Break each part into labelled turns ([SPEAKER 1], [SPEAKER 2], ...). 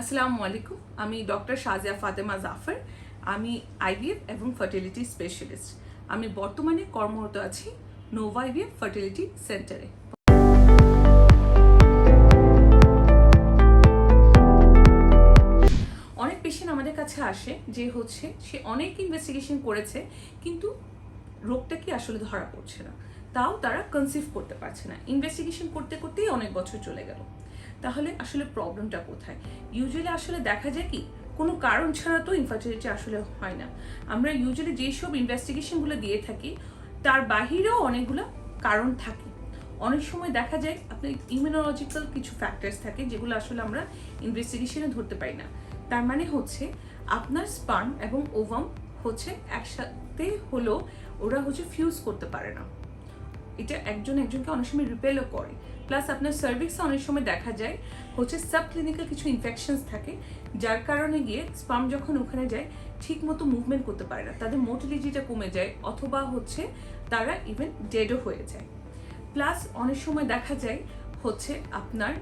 [SPEAKER 1] আসসালামু আলাইকুম, আমি ডক্টর শাজিয়া ফাতেমা জাফর। আমি আইভিএফ এবং ফার্টিলিটি স্পেশালিস্ট। আমি বর্তমানে কর্মরত আছি নোভা আইভিএফ ফার্টিলিটি সেন্টারে। অনেক পেশেন্ট আমাদের কাছে আসে যে হচ্ছে সে অনেক ইনভেস্টিগেশন করেছে, কিন্তু রোগটা কি আসলে ধরা পড়ছে না? তাও তারা কনসিভ করতে পারছে না। ইনভেস্টিগেশন করতে করতেই অনেক বছর চলে গেল। তাহলে আসলে প্রবলেমটা কোথায়? ইউজুয়ালি আসলে দেখা যায় কি, কোনো কারণ ছাড়া তো ইনফার্টিলিটি আসলে হয় না। আমরা ইউজুয়ালি যেসব ইনভেস্টিগেশনগুলো দিয়ে থাকি, তার বাহিরেও অনেকগুলো কারণ থাকে। অনেক সময় দেখা যায়, আপনার ইমিউনোলজিক্যাল কিছু ফ্যাক্টরস থাকে, যেগুলো আসলে আমরা ইনভেস্টিগেশনে ধরতে পারি না। তার মানে হচ্ছে, আপনার স্পার্ম এবং ওভাম হচ্ছে একসাথে হলো ওরা হচ্ছে ফিউজ করতে পারে না। এটা একজন একজনকে অনেক সময় রিপেলও করে। প্লাস আপনার সার্ভিক্সে অনেক সময় দেখা যায়, হচ্ছে সাব ক্লিনিক্যাল কিছু ইনফেকশনস থাকে, যার কারণে গিয়ে স্পাম যখন ওখানে যায় ঠিক মতো মুভমেন্ট করতে পারে না। তাদের মোটিলিটিটা কমে যায়, অথবা হচ্ছে তারা ইভেন ডেডও হয়ে যায়। প্লাস অনেক সময় দেখা যায়, হচ্ছে আপনার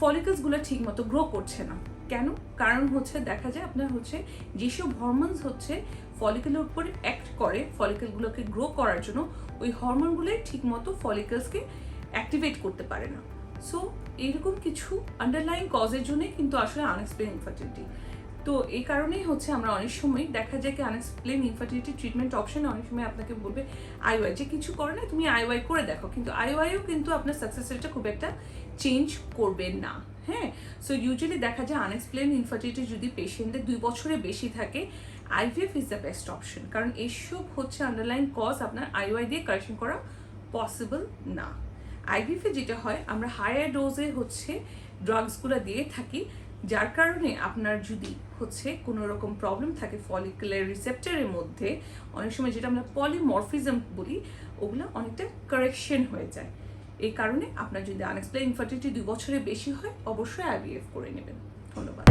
[SPEAKER 1] ফলিকলসগুলো ঠিক মতো গ্রো করছে না। কেন? কারণ হচ্ছে দেখা যায় আপনার হচ্ছে যেসব হরমোনস হচ্ছে ফলিকলের উপর অ্যাক্ট করে ফলিকলগুলোকে গ্রো করার জন্য, ওই হরমোনগুলোই ঠিক মতো ফলিকলসকে অ্যাক্টিভেট করতে পারে না। সো এইরকম কিছু আন্ডারলাইন কজের জন্যই কিন্তু আসলে আনএক্সপ্লেন ইনফার্টিলিটি তো এই কারণেই হচ্ছে আমরা অনেক সময় দেখা যায় কি আনএক্সপ্লেন ইনফার্টিলিটি ট্রিটমেন্ট অপশন অনেক সময় আপনাকে বলবে আইওয়াই যে কিছু করে না, তুমি আইওয়াই করে দেখো। কিন্তু আইওয়াইও কিন্তু আপনার সাকসেস রেটটা খুব একটা চেঞ্জ করবেন না হ্যাঁ? সো ইউজুয়ালি দেখা যায় আনএক্সপ্লেন ইনফার্টিলিটি যদি পেশেন্টের দুই বছরে বেশি থাকে IVF is the best option কারণ এইসব হচ্ছে আন্ডারলাইন কজ আপনার আইওয়াই দিয়ে কারেকশন করা পসিবল না। আইভিএফে যেটা হয়, আমরা হায়ার ডোজে হচ্ছে ড্রাগসগুলো দিয়ে থাকি, যার কারণে আপনার যদি হচ্ছে কোনো রকম প্রবলেম থাকে ফলিকুলার রিসেপ্টারের মধ্যে, অনেক সময় যেটা আমরা পলিমরফিজম বলি, ওগুলো অনেকটা কারেকশন হয়ে যায়। এই কারণে আপনার যদি আনএক্সপ্লেন ইনফার্টিলিটি দুই বছরের বেশি হয়, অবশ্যই আইভিএফ করে নেবেন। ধন্যবাদ।